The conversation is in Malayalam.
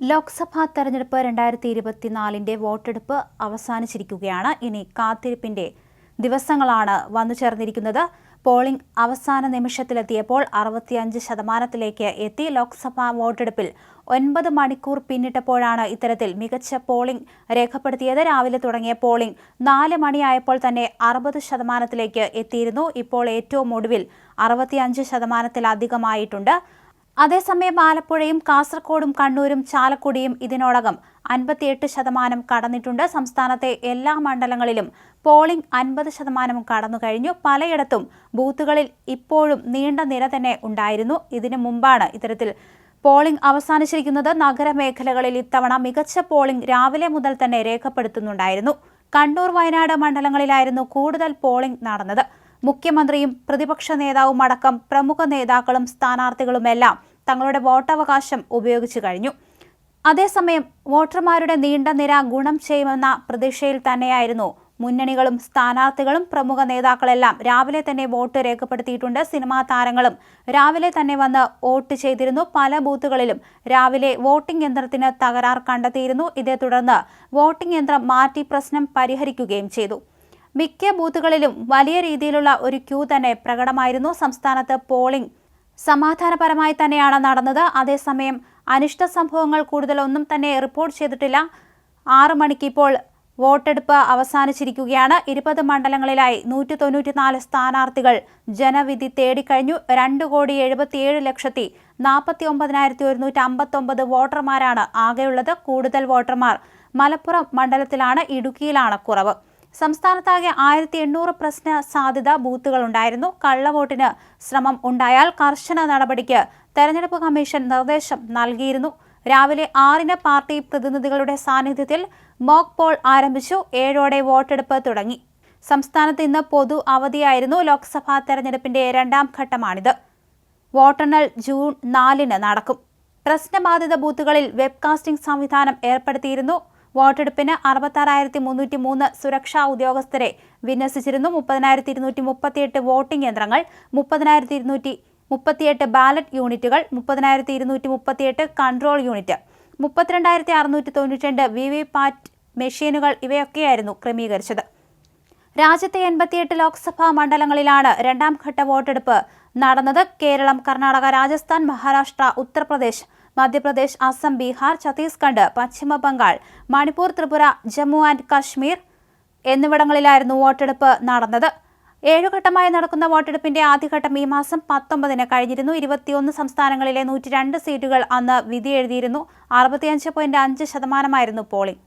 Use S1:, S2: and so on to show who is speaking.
S1: ലോക്സഭാ തെരഞ്ഞെടുപ്പ് രണ്ടായിരത്തി ഇരുപത്തിനാലിന്റെ വോട്ടെടുപ്പ് അവസാനിച്ചിരിക്കുകയാണ്. ഇനി കാത്തിരിപ്പിന്റെ ദിവസങ്ങളാണ് വന്നു ചേർന്നിരിക്കുന്നത്. പോളിംഗ് അവസാന നിമിഷത്തിലെത്തിയപ്പോൾ അറുപത്തിയഞ്ച് ശതമാനത്തിലേക്ക് എത്തി ലോക്സഭാ വോട്ടെടുപ്പിൽ ഒൻപത് മണിക്കൂർ പിന്നിട്ടപ്പോഴാണ് ഇത്തരത്തിൽ മികച്ച പോളിംഗ് രേഖപ്പെടുത്തിയത്. രാവിലെ തുടങ്ങിയ പോളിംഗ് നാല് മണിയായപ്പോൾ തന്നെ അറുപത് ശതമാനത്തിലേക്ക് എത്തിയിരുന്നു. ഇപ്പോൾ ഏറ്റവും ഒടുവിൽ അറുപത്തിയഞ്ച് ശതമാനത്തിലധികമായിട്ടുണ്ട്. അതേസമയം ആലപ്പുഴയും കാസർകോടും കണ്ണൂരും ചാലക്കുടിയും ഇതിനോടകം അൻപത്തിയെട്ട് ശതമാനം കടന്നിട്ടുണ്ട്. സംസ്ഥാനത്തെ എല്ലാ മണ്ഡലങ്ങളിലും പോളിംഗ് അൻപത് ശതമാനം കടന്നു കഴിഞ്ഞു പലയിടത്തും ബൂത്തുകളിൽ ഇപ്പോഴും നീണ്ട നിര തന്നെ ഉണ്ടായിരുന്നു. ഇതിനു മുമ്പാണ് ഇത്തരത്തിൽ പോളിംഗ് അവസാനിച്ചിരിക്കുന്നത്. നഗരമേഖലകളിൽ ഇത്തവണ മികച്ച പോളിംഗ് രാവിലെ മുതൽ തന്നെ രേഖപ്പെടുത്തുന്നുണ്ടായിരുന്നു. കണ്ണൂർ വയനാട് മണ്ഡലങ്ങളിലായിരുന്നു കൂടുതൽ പോളിംഗ് നടന്നത്. മുഖ്യമന്ത്രിയും പ്രതിപക്ഷ നേതാവും അടക്കം പ്രമുഖ നേതാക്കളും സ്ഥാനാർത്ഥികളുമെല്ലാം തങ്ങളുടെ വോട്ടവകാശം ഉപയോഗിച്ചു കഴിഞ്ഞു. അതേസമയം വോട്ടർമാരുടെ നീണ്ട നിര ഗുണം ചെയ്യുമെന്ന പ്രതീക്ഷയിൽ തന്നെയായിരുന്നു മുന്നണികളും സ്ഥാനാർത്ഥികളും പ്രമുഖ നേതാക്കളെല്ലാം രാവിലെ തന്നെ വോട്ട് രേഖപ്പെടുത്തിയിട്ടുണ്ട്. സിനിമാ താരങ്ങളും രാവിലെ തന്നെ വന്ന് വോട്ട് ചെയ്തിരുന്നു. പല ബൂത്തുകളിലും രാവിലെ വോട്ടിംഗ് യന്ത്രത്തിന് തകരാർ കണ്ടെത്തിയിരുന്നു. ഇതേ തുടർന്ന് വോട്ടിംഗ് യന്ത്രം മാറ്റി പ്രശ്നം പരിഹരിക്കുകയും ചെയ്തു. മിക്ക ബൂത്തുകളിലും വലിയ രീതിയിലുള്ള ഒരു ക്യൂ തന്നെ പ്രകടമായിരുന്നു. സംസ്ഥാനത്ത് പോളിംഗ് സമാധാനപരമായി തന്നെയാണ് നടന്നത്. അതേസമയം അനിഷ്ട സംഭവങ്ങൾ കൂടുതലൊന്നും തന്നെ റിപ്പോർട്ട് ചെയ്തിട്ടില്ല. ആറു മണിക്ക് ഇപ്പോൾ വോട്ടെടുപ്പ് അവസാനിച്ചിരിക്കുകയാണ്. ഇരുപത് മണ്ഡലങ്ങളിലായി നൂറ്റി തൊണ്ണൂറ്റിനാല് സ്ഥാനാർത്ഥികൾ ജനവിധി തേടിക്കഴിഞ്ഞു. രണ്ട് കോടി എഴുപത്തിയേഴ് ലക്ഷത്തി നാൽപ്പത്തി ഒമ്പതിനായിരത്തി ഒരുന്നൂറ്റി അമ്പത്തൊമ്പത് വോട്ടർമാരാണ് ആകെയുള്ളത്. കൂടുതൽ വോട്ടർമാർ മലപ്പുറം മണ്ഡലത്തിലാണ്. ഇടുക്കിയിലാണ് കുറവ്. സംസ്ഥാനത്താകെ ആയിരത്തി എണ്ണൂറ് പ്രശ്ന സാധ്യത ബൂത്തുകളുണ്ടായിരുന്നു കള്ളവോട്ടിന് ശ്രമം ഉണ്ടായാൽ കർശന നടപടിക്ക് തെരഞ്ഞെടുപ്പ് കമ്മീഷൻ നിർദ്ദേശം നൽകിയിരുന്നു. രാവിലെ ആറിന് പാർട്ടി പ്രതിനിധികളുടെ സാന്നിധ്യത്തിൽ മോക്ക് പോൾ ആരംഭിച്ചു. ഏഴോടെ വോട്ടെടുപ്പ് തുടങ്ങി. സംസ്ഥാനത്ത് ഇന്ന് പൊതു അവധിയായിരുന്നു. ലോക്സഭാ തെരഞ്ഞെടുപ്പിന്റെ രണ്ടാം ഘട്ടമാണിത്. വോട്ടെണ്ണൽ ജൂൺ നാലിന് നടക്കും. പ്രശ്നബാധിത ബൂത്തുകളിൽ വെബ്കാസ്റ്റിംഗ് സംവിധാനം ഏർപ്പെടുത്തിയിരുന്നു. വോട്ടെടുപ്പിന് അറുപത്താറായിരത്തി മുന്നൂറ്റി മൂന്ന് സുരക്ഷാ ഉദ്യോഗസ്ഥരെ വിന്യസിച്ചിരുന്നു. മുപ്പതിനായിരത്തി ഇരുന്നൂറ്റി മുപ്പത്തിയെട്ട് വോട്ടിംഗ് യന്ത്രങ്ങൾ മുപ്പതിനായിരത്തി ഇരുന്നൂറ്റി മുപ്പത്തിയെട്ട് ബാലറ്റ് യൂണിറ്റുകൾ മുപ്പതിനായിരത്തി ഇരുന്നൂറ്റി മുപ്പത്തിയെട്ട് കൺട്രോൾ യൂണിറ്റ് മുപ്പത്തിരണ്ടായിരത്തി അറുന്നൂറ്റി തൊണ്ണൂറ്റിരണ്ട് വി വി പാറ്റ് മെഷീനുകൾ ഇവയൊക്കെയായിരുന്നു ക്രമീകരിച്ചത്. രാജ്യത്തെ എൺപത്തിയെട്ട് ലോക്സഭാ മണ്ഡലങ്ങളിലാണ് രണ്ടാം ഘട്ട വോട്ടെടുപ്പ് നടന്നത്. കേരളം കർണാടക രാജസ്ഥാൻ മഹാരാഷ്ട്ര ഉത്തർപ്രദേശ് മധ്യപ്രദേശ് അസം ബീഹാർ ഛത്തീസ്ഗഡ് പശ്ചിമ ബംഗാൾ മണിപ്പൂർ ത്രിപുര ജമ്മു ആൻഡ് കശ്മീർ എന്നിവിടങ്ങളിലായിരുന്നു വോട്ടെടുപ്പ് നടന്നത്. ഏഴുഘട്ടമായി നടക്കുന്ന വോട്ടെടുപ്പിന്റെ ആദ്യഘട്ടം ഈ മാസം പത്തൊമ്പതിന് കഴിഞ്ഞിരുന്നു. ഇരുപത്തിയൊന്ന് സംസ്ഥാനങ്ങളിലെ നൂറ്റി രണ്ട് സീറ്റുകൾ അന്ന് വിധി എഴുതിയിരുന്നു അറുപത്തിയഞ്ച് പോയിന്റ് അഞ്ച് ശതമാനമായിരുന്നു പോളിംഗ്.